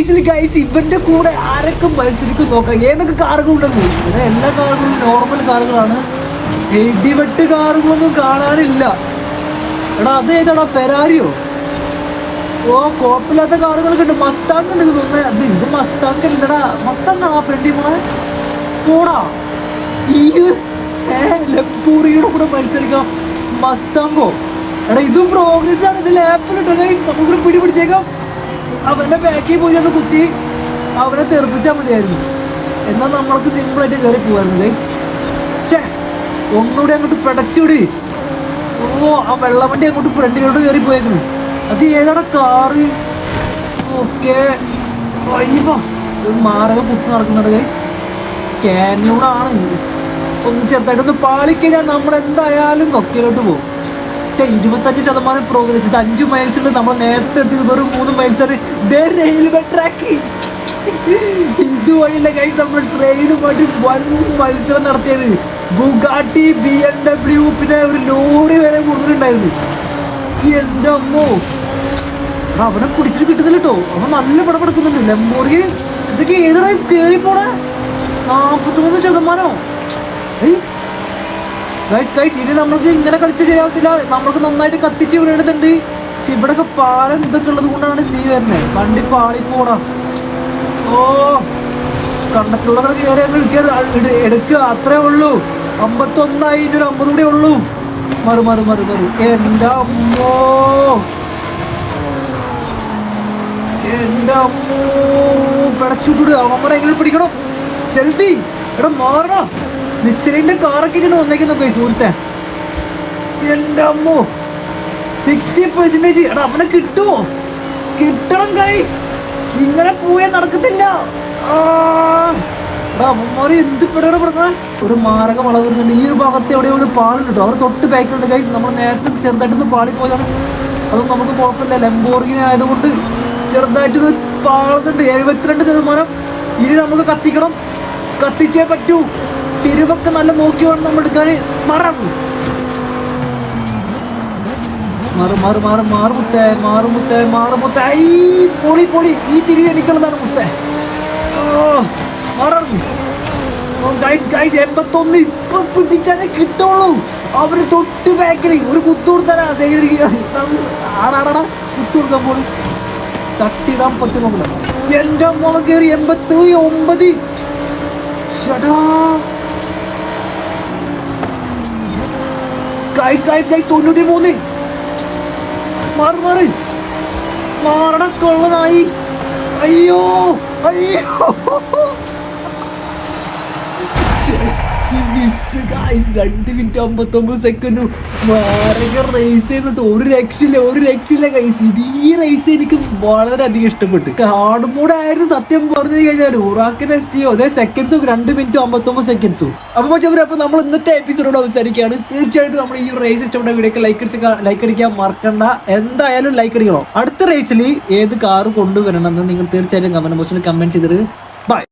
റേസിൽ guys ഇവന്റെ കൂടെ ആരൊക്കെ മത്സരിക്കും നോക്കാം. ഏതൊക്കെ കാറുകളുണ്ടെന്ന് ഇവിടെ എല്ലാ കാറുകളും നോർമൽ കാറുകളാണ് ഇടിവെട്ട് കാറുകളൊന്നും കാണാനില്ല. എടാ അത് ഏതാടാ? ഫെരാരിയോ ഓ കുഴപ്പമില്ലാത്ത കാറുകളൊക്കെ ഉണ്ട്. മസ്താങ് ഉണ്ട് തോന്നുന്നത് അത് ഇത് മസ്താങ് അല്ലടാ മസ്താങ് ആ ഫ്രണ്ടി മോളെ പോടാ. ഈ ലപ്പൂറിയുടെ കൂടെ മത്സരിക്കാം. മസ്താങ്കോ എടാ ഇതും പ്രോഗ്രസ് ആണ്. ഇത് ലാപ്പിലിട്ടോ ഗൈസ് നമുക്ക് പിടി പിടിച്ചേക്കാം. അവന്റെ ബാക്കിൽ പോയി ഒന്ന് കുത്തി അവനെ തെറിപ്പിച്ചാൽ മതിയായിരുന്നു. എന്നാൽ നമ്മൾക്ക് സിമ്പിളായിട്ട് കയറി പോകായിരുന്നു ഛേ ഒന്നുകൂടി അങ്ങോട്ട് പിടച്ചുവിടി ഓ ആ വെള്ളവണ്ടി അങ്ങോട്ട് ഫ്രണ്ടിലോട്ട് കയറി പോയേക്കുന്നു അത് ഏതാണ് കാറ്? ഓക്കെ. ഒരു മാരക കുത്തി നടക്കുന്നുണ്ട് ഗൈസ് കാനിലൂടാണ് ഒന്ന് ചെറുതായിട്ടൊന്ന് പാളിക്കഴിഞ്ഞാൽ നമ്മൾ എന്തായാലും കൊക്കയിലോട്ട് പോകും. പക്ഷേ ഇരുപത്തഞ്ച് ശതമാനം പ്രോഗ്രസ് ഇത് അഞ്ച് ഉണ്ട്. നമ്മൾ നേരത്തെ എടുത്തത് വെറും മൂന്ന് മൈൽസ് റെയിൽവേ ട്രാക്ക് ഇതുവഴിയുള്ള കൈ നമ്മൾ ട്രെയിനുമായിട്ട് വൻ മത്സരം നടത്തിയത്. ബുഗാട്ടി ബി എം ഡബ്ല്യു പിന്നെ ഒരു ലോറി വരെ കൂടുതലുണ്ടായിരുന്നു എന്റെ അമ്മോ. അവനെ പിടിച്ചിട്ട് കിട്ടുന്നില്ല കേട്ടോ അവൻ നല്ല പടപെടുക്കുന്നുണ്ട്. ലംബോർഗി ഇതൊക്കെ ഏതൊരു കയറി പോണേ മൂന്ന് ശതമാനോ ഇനി നമ്മൾക്ക് ഇങ്ങനെ കളിച്ച് ശരിയാവത്തില്ല നമ്മൾക്ക് നന്നായിട്ട് കത്തിച്ച് വിടേണ്ടതുണ്ട് പക്ഷെ ഇവിടെയൊക്കെ പാല ഇതൊക്കെ ഉള്ളത് കൊണ്ടാണ് സീ വരുന്നത് വണ്ടി പാളി പോടാ ഓ കണ്ടത്തിലൂടെ കയറി അങ്ങ് എടുക്കുക അത്രേ ഉള്ളൂ. അമ്പത്തൊന്നായി ഇനി ഒരു അമ്പത് കൂടെ ഉള്ളൂ. മറു മറു മറു മറു. എന്റെ അമ്മോ. എന്റെ അമ്മോ. പിടച്ചുവിട് അവന്മാരെ എങ്ങനെ പിടിക്കണം? ചെലുത്തി. എടാ മാറണം? മിച്ചലിന്റെ കാറൊക്കെ ഇങ്ങനെ വന്നേക്കുന്നൊക്കെ സുഹൃത്തെ. എന്റെ അമ്മോ. സിക്സ്റ്റി പെർസെന്റേജ് എടാ അവനെ കിട്ടുമോ കിട്ടണം ഗൈസ് ഇങ്ങനെ പോയാ നടക്കത്തില്ല. അമ്മമാര് എന്ത് പെടാണ് പറഞ്ഞാൽ ഒരു മാരക വളവ് വരുന്നുണ്ട്. ഈ ഒരു ഭാഗത്ത് എവിടെയോ ഒരു പാളി കേട്ടോ. അവർ തൊട്ട് ബാക്കിലുണ്ട് ഗൈസ് നമ്മൾ നേരത്തെ ചെറുതായിട്ടൊന്ന് പാളി പോയതാണ് അതൊന്നും നമുക്ക് കുഴപ്പമില്ല. ലംബോർഗിനെ ആയതുകൊണ്ട് ചെറുതായിട്ടൊരു പാളുന്നുണ്ട് എഴുപത്തിരണ്ട് ശതമാനം. ഇനി നമുക്ക് കത്തിക്കണം. കത്തിച്ചേ പറ്റൂ. തിരുവൊക്കെ നല്ല നോക്കി വേണം നമ്മൾ എടുക്കാൻ മറം മാറ് മാറ് മാറ് മാറ് മുത്തേ മാറ് മുത്തേ മാറ് മുത്തേ. ഐ പൊളി പൊളി. ഈ തിരി എനിക്കുള്ളതാണ് മുത്തേ. ഓ ഗൈസ് ഗൈസ് എൺപത്തൊന്ന് ഇപ്പൊ പിടിച്ചാലേ കിട്ടുള്ളൂ. അവർ തൊട്ട് ബാക്കിൽ ഒരു കുത്തു കൊടുത്താലാ ആടാടാ കുത്തു കൊടുക്കാൻ പോലും തട്ടിടാൻ പറ്റുന്നുണ്ടോ എന്റെ മോളെ കയറി എൺപത്തി ഒമ്പത്. ഷടാ. ഗൈസ് ഗൈസ് ഗൈസ് തൊണ്ണൂറ്റി മൂന്ന് മാറി മാറി. മാറണ കൊള്ളതായി അയ്യോ അയ്യോ. ഒരു രക്ഷയില്ല ഒരു രക്ഷയില്ല ഇത് ഈ റേസ് എനിക്ക് വളരെയധികം ഇഷ്ടപ്പെട്ടു. ഹാർഡ് ആയിരുന്നു സത്യം പറഞ്ഞു കഴിഞ്ഞാൽ ഉറാക്കിന്റെ എസ്റ്റിയോ അതെ സെക്കൻഡ്സും രണ്ട് മിനിറ്റും അമ്പത്തൊമ്പത് സെക്കൻഡ്സും അപ്പൊ ചെറിയ അപ്പൊ നമ്മൾ ഇന്നത്തെ എപ്പിസോഡോട് അവസാനിക്കുകയാണ്. തീർച്ചയായിട്ടും നമ്മൾ ഈ റേസ് ഇഷ്ടപ്പെട്ട വീഡിയോക്ക് ലൈക്ക് അടിച്ച് ലൈക്ക് അടിക്കാൻ മറക്കണ്ട. എന്തായാലും ലൈക്ക് അടിക്കണം. അടുത്ത റേസിൽ ഏത് കാർ കൊണ്ടുവരണം എന്ന് നിങ്ങൾ തീർച്ചയായിട്ടും കമന്റ് ബോക്സിൽ കമന്റ് ചെയ്തിട്ട്